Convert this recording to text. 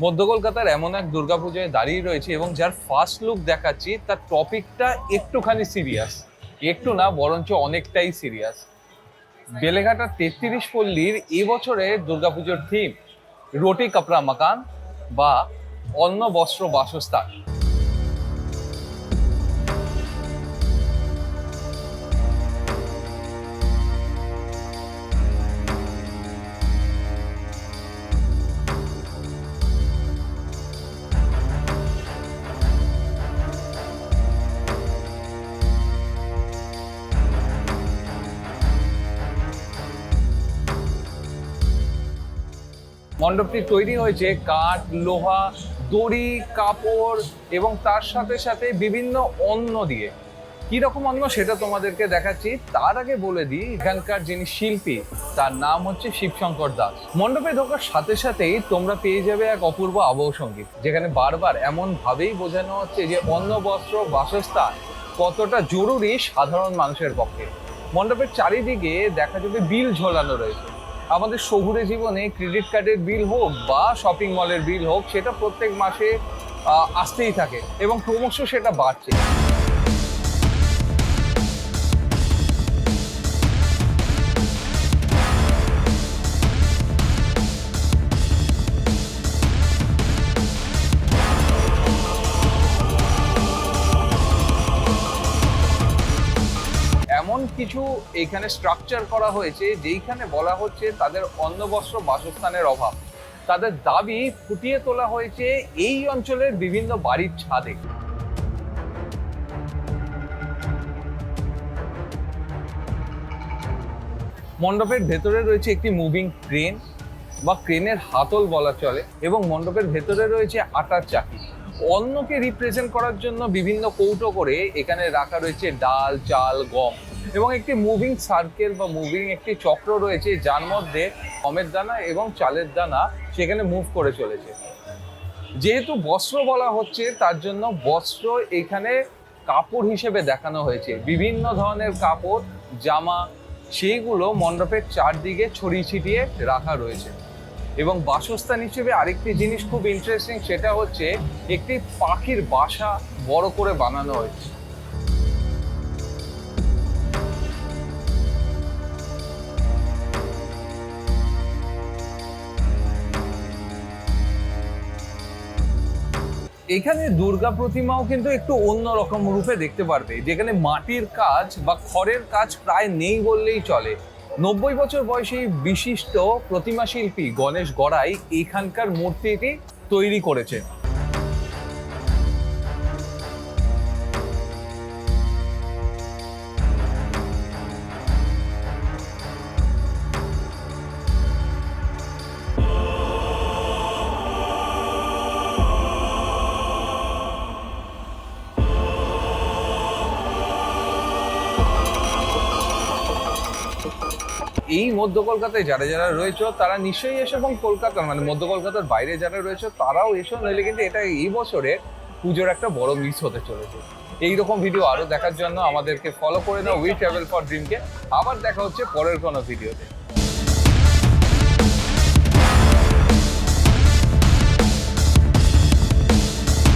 মধ্য কলকাতার এমন এক দুর্গাপুজোয় দাঁড়িয়ে রয়েছে এবং যার ফার্স্ট লুক দেখাচ্ছি, তার টপিকটা একটুখানি সিরিয়াস একটু না, বরঞ্চ অনেকটাই সিরিয়াস বেলেঘাটা তেত্রিশ পল্লীর এবছরের দুর্গাপুজোর থিম রোটি কাপড়া মাকান বা অন্ন বস্ত্র বাসস্থান। মণ্ডপটি তৈরি হয়েছে কাঠ, লোহা, দড়ি, কাপড় এবং তার সাথে সাথে বিভিন্ন অন্ন দিয়ে। কি রকম অন্ন সেটা তোমাদেরকে দেখাচ্ছি। তার আগে বলে দিই, এখানকার যিনি শিল্পী, তার নাম হচ্ছে শিবশঙ্কর দাস। মণ্ডপে ঢোকার সাথে সাথেই তোমরা পেয়ে যাবে এক অপূর্ব আবহ সংগীত, যেখানে বারবার এমন ভাবেই বোঝানো হচ্ছে যে অন্ন, বস্ত্র, বাসস্থান কতটা জরুরি সাধারণ মানুষের পক্ষে। মণ্ডপের চারিদিকে দেখা যাবে বিল ঝোলানো রয়েছে। আমাদের শহুরে জীবনে ক্রেডিট কার্ডের বিল হোক বা শপিং মলের বিল হোক, সেটা প্রত্যেক মাসে আসতেই থাকে এবং ক্রমশ সেটা বাড়ছে। এমন কিছু এখানে স্ট্রাকচার করা হয়েছে, যেইখানে বলা হচ্ছে তাদের অন্ন বস্ত্র বাসস্থানের অভাব। তাদের দাবি ফুটিয়ে তোলা হয়েছে এই অঞ্চলের বিভিন্ন বাড়ির ছাদে। মণ্ডপের ভেতরে রয়েছে একটি মুভিং ক্রেন বা ক্রেনের হাতল বলা চলে এবং মণ্ডপের ভেতরে রয়েছে আটার চাকি। অন্নকে রিপ্রেজেন্ট করার জন্য বিভিন্ন কৌটো করে এখানে রাখা রয়েছে ডাল, চাল, গম। এবং একটি মুভিং সার্কেল বা মুভিং একটি চক্র রয়েছে যার মধ্যে গমের দানা এবং চালের দানা সেখানে মুভ করে চলেছে। যেহেতু বস্ত্র বলা হচ্ছে, তার জন্য বস্ত্র এখানে কাপড় হিসেবে দেখানো হয়েছে। বিভিন্ন ধরনের কাপড়, জামা সেইগুলো মণ্ডপের চারদিকে ছড়িয়ে ছিটিয়ে রাখা রয়েছে। এবং বাসস্থান হিসেবে আরেকটি জিনিস খুব ইন্টারেস্টিং সেটা হচ্ছে একটি পাখির বাসা বড় করে বানানো হয়েছে। এখানে দুর্গা প্রতিমাও কিন্তু একটু অন্যরকম রূপে দেখতে পারবে, যেখানে মাটির কাজ বা খড়ের কাজ প্রায় নেই বললেই চলে। নব্বই বছর বয়সী বিশিষ্ট প্রতিমা শিল্পী গণেশ গড়াই এখানকার মূর্তিটি তৈরি করেছে এই মধ্য কলকাতায় যারা যারা রয়েছে, তারা নিশ্চয়ই এসো এবং কলকাতার মানে মধ্য কলকাতার বাইরে যারা রয়েছে, তারাও এসো নইলে কিন্তু এটা এই বছরে পুজোর একটা বড় মিস হতে চলেছে। এই রকম ভিডিও আরও দেখার জন্য আমাদেরকে ফলো করে নাও উই ট্রাভেল ফর ড্রিমকে আবার দেখা হচ্ছে পরের কোনো ভিডিওতে